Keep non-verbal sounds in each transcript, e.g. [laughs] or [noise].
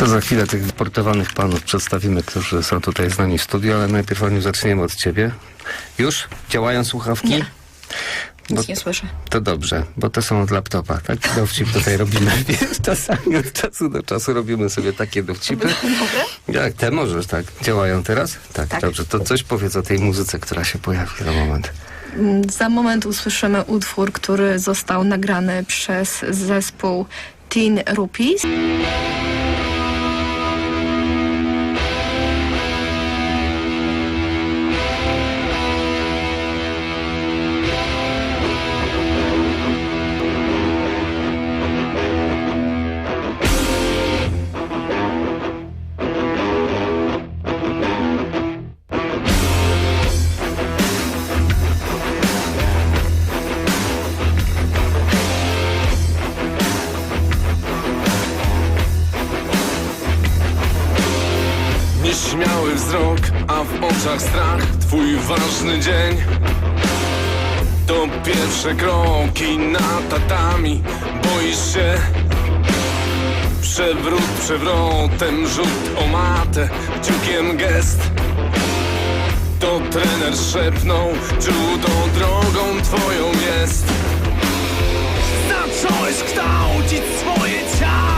To za chwilę tych portowanych panów przedstawimy, którzy są tutaj z nami w studiu, ale najpierw Aniu zaczniemy od ciebie. Już? Działają słuchawki? Nie. Bo Nic nie słyszę. to dobrze, bo te są od laptopa. Taki dowcip tutaj robimy. [laughs] Czasami od czasu do czasu robimy sobie takie dowcipy. [laughs] Mogę? Jak te możesz, tak? Działają teraz? Tak, Tak. dobrze. To coś powiedz o tej muzyce, która się pojawi za moment. Za moment usłyszymy utwór, który został nagrany przez zespół Teen Rupees. Oczach strach Twój ważny dzień. To pierwsze kroki na tatami. Boisz się? Przewrót przewrotem, rzut o matę. Kciukiem gest. To trener szepnął Judo drogą twoją jest. Zacząłeś kształcić swoje ciało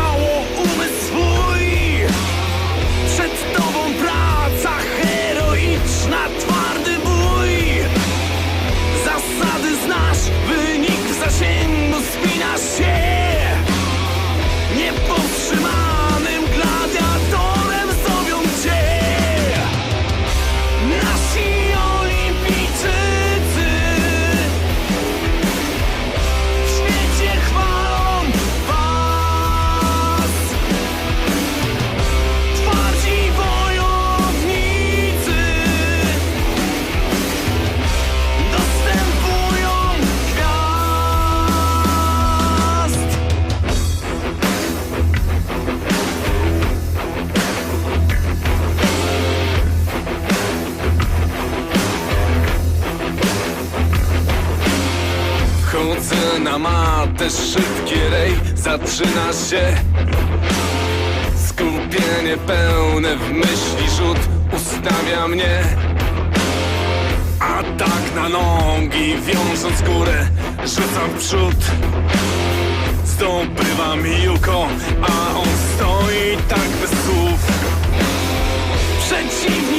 Chodzę na matę, szybkie rej, zaczyna się Skupienie pełne w myśli rzut ustawia mnie. Atak na nogi, wiążąc górę, rzucam w przód. Zdobywam Juko, a on stoi tak bez słów. Przeciwnik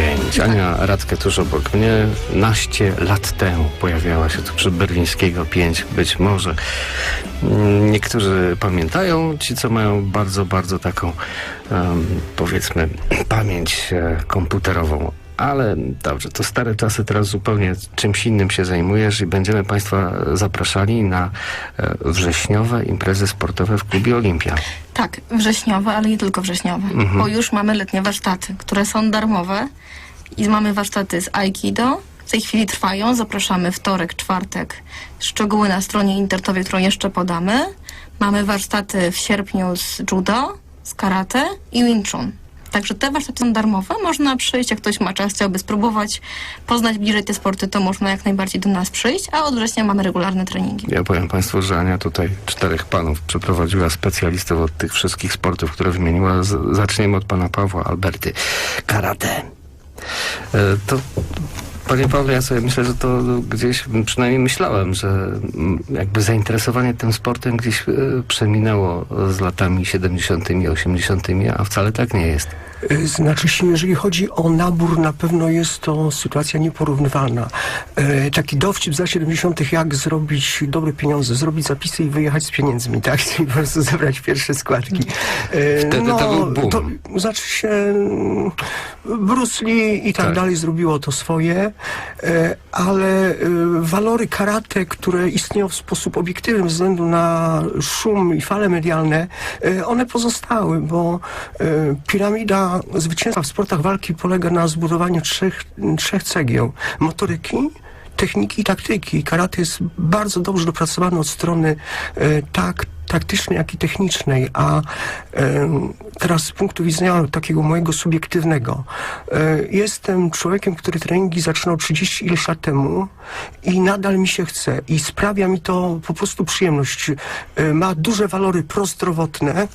dzień. Ania Radkę tuż obok mnie. Naście lat temu pojawiała się tu przy Berlińskiego 5. Być może niektórzy pamiętają, ci co mają bardzo, bardzo taką em, powiedzmy pamięć e, komputerową. Ale dobrze, to stare czasy, teraz zupełnie czymś innym się zajmujesz i będziemy Państwa zapraszali na e, wrześniowe imprezy sportowe w klubie Olimpia. Tak, wrześniowe, ale nie tylko wrześniowe, bo już mamy letnie warsztaty, które są darmowe i mamy warsztaty z Aikido. W tej chwili trwają, zapraszamy wtorek, czwartek. Szczegóły na stronie internetowej, którą jeszcze podamy. Mamy warsztaty w sierpniu z judo, z karate i wing chun. Także te warsztaty są darmowe, można przyjść, jak ktoś ma czas, chciałby spróbować poznać bliżej te sporty, to można jak najbardziej do nas przyjść, a od września mamy regularne treningi. Ja powiem Państwu, że Ania tutaj czterech panów przeprowadziła specjalistów od tych wszystkich sportów, które wymieniła. Zaczniemy od pana Pawła Alberty. Karate. E, to, panie Pawle, ja sobie myślę, że to gdzieś, przynajmniej myślałem, że jakby zainteresowanie tym sportem gdzieś e, przeminęło z latami 70., 80., a wcale tak nie jest. Y, Znaczy się, jeżeli chodzi o nabór, na pewno jest to sytuacja nieporównywalna. E, taki dowcip za 70., jak zrobić dobre pieniądze, zrobić zapisy i wyjechać z pieniędzmi, [laughs] tak? Czyli po prostu zebrać pierwsze składki. E, Wtedy to był boom. To, znaczy się, Bruce Lee i tak, Tak. dalej zrobiło to swoje, e, ale e, walory karate, które istnieją w sposób obiektywny ze względu na szum i fale medialne, e, one pozostały, bo piramida zwycięstwa w sportach walki polega na zbudowaniu trzech, trzech cegieł. Motoryki, techniki i taktyki. Karate jest bardzo dobrze dopracowane od strony tak taktycznej, jak i technicznej, a teraz z punktu widzenia takiego mojego subiektywnego, e, jestem człowiekiem, który treningi zaczynał 30 ileś lat temu i nadal mi się chce i sprawia mi to po prostu przyjemność. E, ma duże walory prozdrowotne,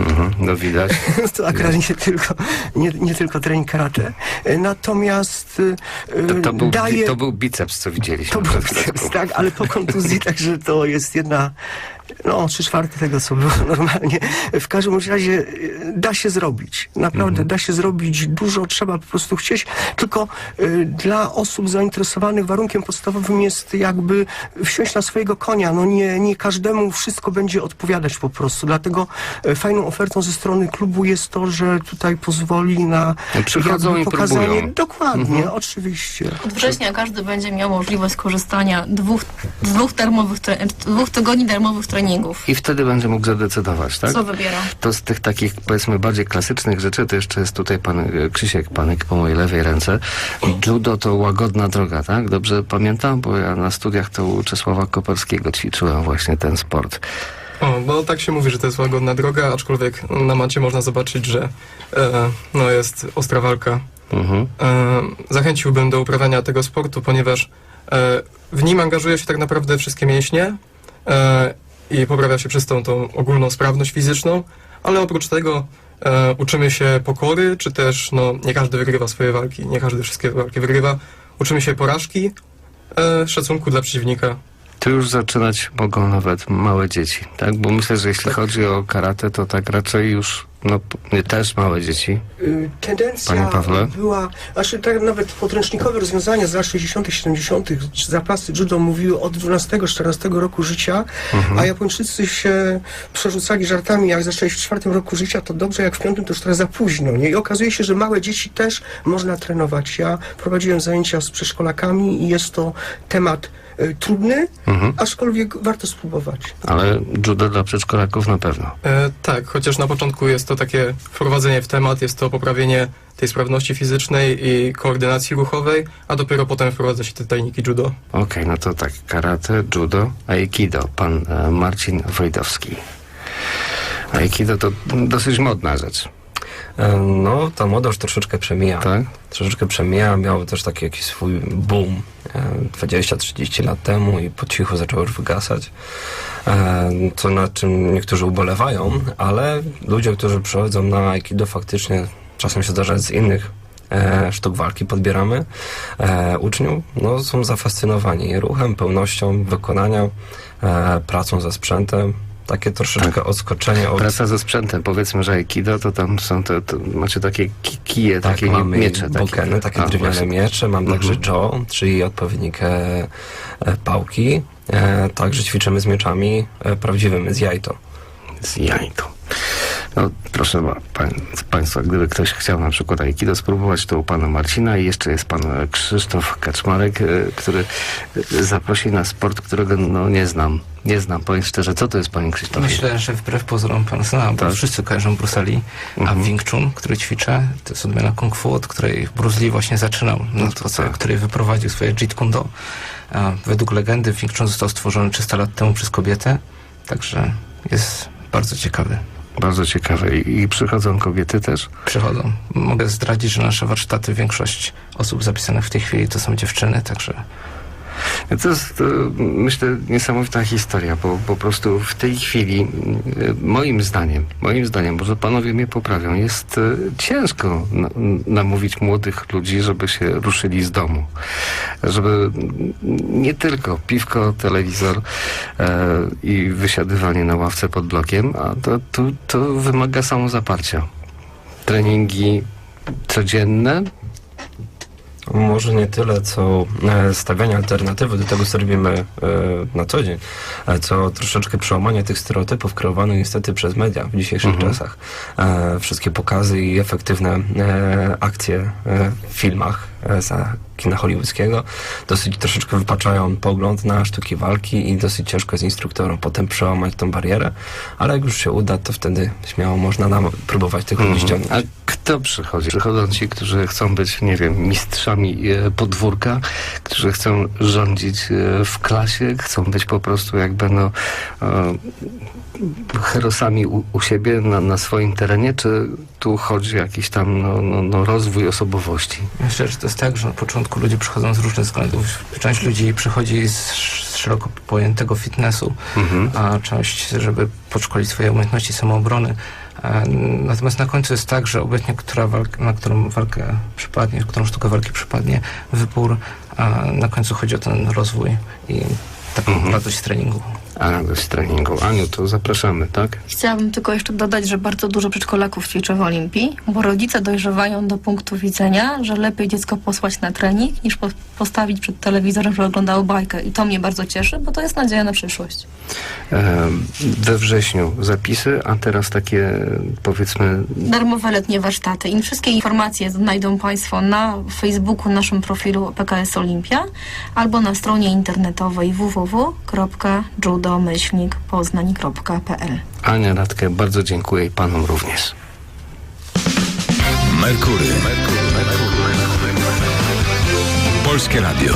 Mhm, no widać. [laughs] to akurat nie tylko, nie, nie tylko trening karate, E, natomiast To, to, był, daje... to był biceps, co widzieliśmy. To był biceps, tak, ale po kontuzji, [laughs] także to jest jedna, no, trzy czwarte tego, co było [laughs] normalnie. W każdym razie e, da się zrobić. Naprawdę da się zrobić dużo, trzeba po prostu chcieć. Tylko e, dla osób zainteresowanych warunkiem podstawowym jest jakby wsiąść na swojego konia. No nie, nie każdemu wszystko będzie odpowiadać po prostu. Dlatego e, fajną ofertą ze strony klubu jest to, że tutaj pozwoli na No, przychodzą i próbują. Dokładnie, oczywiście. Od września każdy będzie miał możliwość skorzystania dwóch, dwóch, darmowych, tre- dwóch tygodni darmowych treningów. I wtedy będzie mógł zadecydować, tak? Co wybiera? To z tych takich, powiedzmy, bardziej klasycznych rzeczy, to jeszcze jest tutaj pan e, Krzysiek Panek po mojej lewej ręce. Judo to łagodna droga, tak? Dobrze pamiętam, bo ja na studiach to u Czesława Koperskiego ćwiczyłem właśnie ten sport. O, no tak się mówi, że to jest łagodna droga, aczkolwiek na macie można zobaczyć, że e, no jest ostra walka. Mhm. E, zachęciłbym do uprawiania tego sportu, ponieważ e, w nim angażuje się tak naprawdę wszystkie mięśnie e, i poprawia się przez tą, tą ogólną sprawność fizyczną, ale oprócz tego e, uczymy się pokory, czy też no, nie każdy wygrywa swoje walki, nie każdy wszystkie walki wygrywa. Uczymy się porażki, e, szacunku dla przeciwnika. Tu już zaczynać mogą nawet małe dzieci, tak? Bo myślę, że jeśli chodzi o karate, to tak raczej już, no, p- też małe dzieci. Y, tendencja była, znaczy tak nawet podręcznikowe rozwiązania z lat 60., 70., zapasy judo mówiły od 12-14 roku życia, Mhm. a Japończycy się przerzucali żartami, jak zaczęli w czwartym roku życia, to dobrze, jak w piątym, to już teraz za późno, nie? I okazuje się, że małe dzieci też można trenować. Ja prowadziłem zajęcia z przedszkolakami i jest to temat y, trudny, Mhm. aczkolwiek warto spróbować. Ale judo dla przedszkolaków na pewno. E, tak, chociaż na początku jest to takie wprowadzenie w temat, jest to poprawienie tej sprawności fizycznej i koordynacji ruchowej, a dopiero potem wprowadza się te tajniki judo. Okej, no to tak, karate, judo, aikido. Pan e, Marcin Wojdowski. Aikido to dosyć modna rzecz, E, No, ta moda już troszeczkę przemija. tak? Troszeczkę przemija, miał też taki jakiś swój boom e, 20-30 lat temu i po cichu zaczęło już wygasać. E, Co nad czym niektórzy ubolewają, ale ludzie, którzy przychodzą na Aikido faktycznie czasem się zdarza z innych e, sztuk walki podbieramy e, uczniów, no są zafascynowani ruchem, pełnością wykonania, pracą ze sprzętem. Takie troszeczkę odskoczenie od... Praca ze sprzętem, powiedzmy, że Aikido, to tam są te, to macie takie ki- kije, Tak, takie mamy miecze. bokeny, takie A, drewniane właśnie. miecze, mam także Mhm. jo, czyli odpowiednik e, e, pałki. E, także ćwiczymy z mieczami e, prawdziwymi, z jajto. Z jajką. No, proszę pań, Państwa, gdyby ktoś chciał na przykład Aikido spróbować, to u Pana Marcina i jeszcze jest Pan e, Krzysztof Kaczmarek, e, który e, zaprosi na sport, którego no, nie znam. Nie znam, powiem szczerze. Co to jest, Panie Krzysztofie? Myślę, że wbrew pozorom pan zna, bo Tak. wszyscy kojarzą Bruce Lee, a Mhm. Wing Chun, który ćwiczę, to jest odmiana Kung Fu, od której Bruce Lee właśnie zaczynał, No na to tak. której wyprowadził swoje Jeet Kune Do. A według legendy Wing Chun został stworzony 300 lat temu przez kobietę, także jest bardzo ciekawy. Bardzo ciekawe. I, I przychodzą kobiety też. Przychodzą. Mogę zdradzić, że nasze warsztaty, większość osób zapisanych w tej chwili to są dziewczyny, także To jest, myślę, niesamowita historia, bo po prostu w tej chwili, e, moim zdaniem, moim zdaniem, może panowie mnie poprawią, jest e, ciężko na, namówić młodych ludzi, żeby się ruszyli z domu. Żeby nie tylko piwko, telewizor e, i wysiadywanie na ławce pod blokiem, a to, to, to wymaga samozaparcia. Treningi codzienne, Może nie tyle, co e, stawianie alternatywy do tego, co robimy e, na co dzień, ale co troszeczkę przełamanie tych stereotypów kreowanych niestety przez media w dzisiejszych Mhm. czasach. E, wszystkie pokazy i efektywne e, akcje e, w filmach e, za kina hollywoodzkiego dosyć troszeczkę wypaczają pogląd na sztuki walki i dosyć ciężko jest instruktorom potem przełamać tą barierę, ale jak już się uda, to wtedy śmiało można nam próbować tych ludzi Mhm. ściągnąć. A kto przychodzi? Przychodzą ci, którzy chcą być, nie wiem, mistrzami e, podwórka, którzy chcą rządzić e, w klasie, chcą być po prostu jakby no e, herosami u, u siebie na, na swoim terenie, czy tu chodzi o jakiś tam no, no, no, rozwój osobowości? Myślę, że to jest tak, że na początku ludzie przychodzą z różnych względów. Część ludzi przychodzi z sz- z szeroko pojętego fitnessu, Mhm. a część, żeby podszkolić swoje umiejętności samoobrony. E, Natomiast na końcu jest tak, że obecnie, która walka, na którą walkę przypadnie, którą sztukę walki przypadnie wybór, a na końcu chodzi o ten rozwój i taką Mhm. radość treningu. A, z treningu. Aniu, to zapraszamy, tak? Chciałabym tylko jeszcze dodać, że bardzo dużo przedszkolaków ćwiczy w Olimpii, bo rodzice dojrzewają do punktu widzenia, że lepiej dziecko posłać na trening, niż po postawić przed telewizorem, żeby oglądało bajkę. I to mnie bardzo cieszy, bo to jest nadzieja na przyszłość. We wrześniu zapisy, a teraz takie powiedzmy Darmowe letnie warsztaty. I wszystkie informacje znajdą Państwo na Facebooku, naszym profilu PKS Olimpia, albo na stronie internetowej www.judomyślnikpoznań.pl. Ania Radkę, bardzo dziękuję i panom również. Merkury. Polskie Radio.